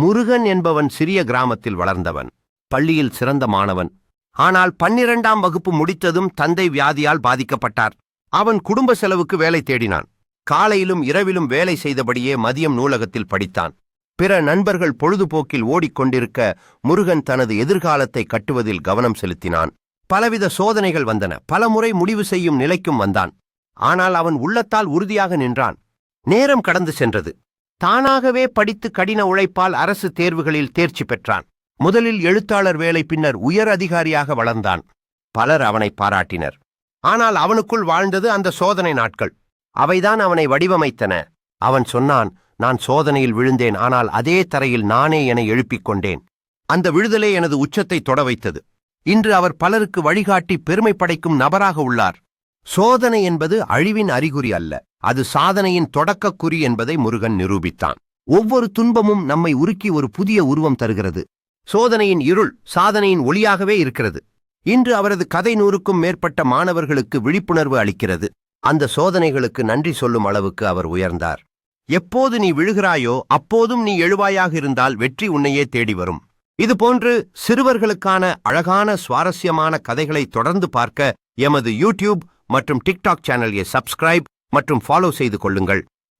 முருகன் என்பவன் சிறிய கிராமத்தில் வளர்ந்தவன். பள்ளியில் சிறந்த மாணவன். ஆனால் பன்னிரண்டாம் வகுப்பு முடித்ததும் தந்தை வியாதியால் பாதிக்கப்பட்டார். அவன் குடும்ப செலவுக்கு வேலை தேடினான். காலையிலும் இரவிலும் வேலை செய்தபடியே மதியம் நூலகத்தில் படித்தான். பிற நண்பர்கள் பொழுதுபோக்கில் ஓடிக்கொண்டிருக்க முருகன் தனது எதிர்காலத்தை கட்டுவதில் கவனம் செலுத்தினான். பலவித சோதனைகள் வந்தன. பலமுறை முடிவு செய்யும் நிலைக்கும் வந்தான். ஆனால் அவன் உள்ளத்தால் உறுதியாக நின்றான். நேரம் கடந்து சென்றது. தானாகவே படித்து கடின உழைப்பால் அரசு தேர்வுகளில் தேர்ச்சி பெற்றான். முதலில் எழுத்தாளர் வேலை பின்னர் உயர் அதிகாரியாக வளர்ந்தான். பலர் அவனை பாராட்டினர். ஆனால் அவனுக்குள் வாழ்ந்தது அந்த சோதனை நாட்கள். அவைதான் அவனை வடிவமைத்தன. அவன் சொன்னான் நான் சோதனையில் விழுந்தேன் ஆனால் அதே தரையில் நானே என எழுப்பிக் கொண்டேன். அந்த விழுதலே எனது உச்சத்தை தொட வைத்தது. இன்று அவர் பலருக்கு வழிகாட்டி பெருமை படைக்கும் நபராக உள்ளார். சோதனை என்பது அழிவின் அறிகுறி அல்ல. அது சாதனையின் தொடக்கக்குறி என்பதை முருகன் நிரூபித்தான். ஒவ்வொரு துன்பமும் நம்மை உருக்கி ஒரு புதிய உருவம் தருகிறது. சோதனையின் இருள் சாதனையின் ஒளியாகவே இருக்கிறது. இன்று அவரது கதை நூறுக்கும் மேற்பட்ட மாணவர்களுக்கு விழிப்புணர்வு அளிக்கிறது. அந்த சோதனைகளுக்கு நன்றி சொல்லும் அளவுக்கு அவர் உயர்ந்தார். எப்போது நீ விழுகிறாயோ அப்போதும் நீ எழுவாயாக இருந்தால் வெற்றி உன்னையே தேடி வரும். இதுபோன்று சிறுவர்களுக்கான அழகான சுவாரஸ்யமான கதைகளை தொடர்ந்து பார்க்க எமது யூடியூப் மற்றும் டிக்டாக் சேனலை சப்ஸ்கிரைப் மற்றும் ஃபாலோ செய்து கொள்ளுங்கள்.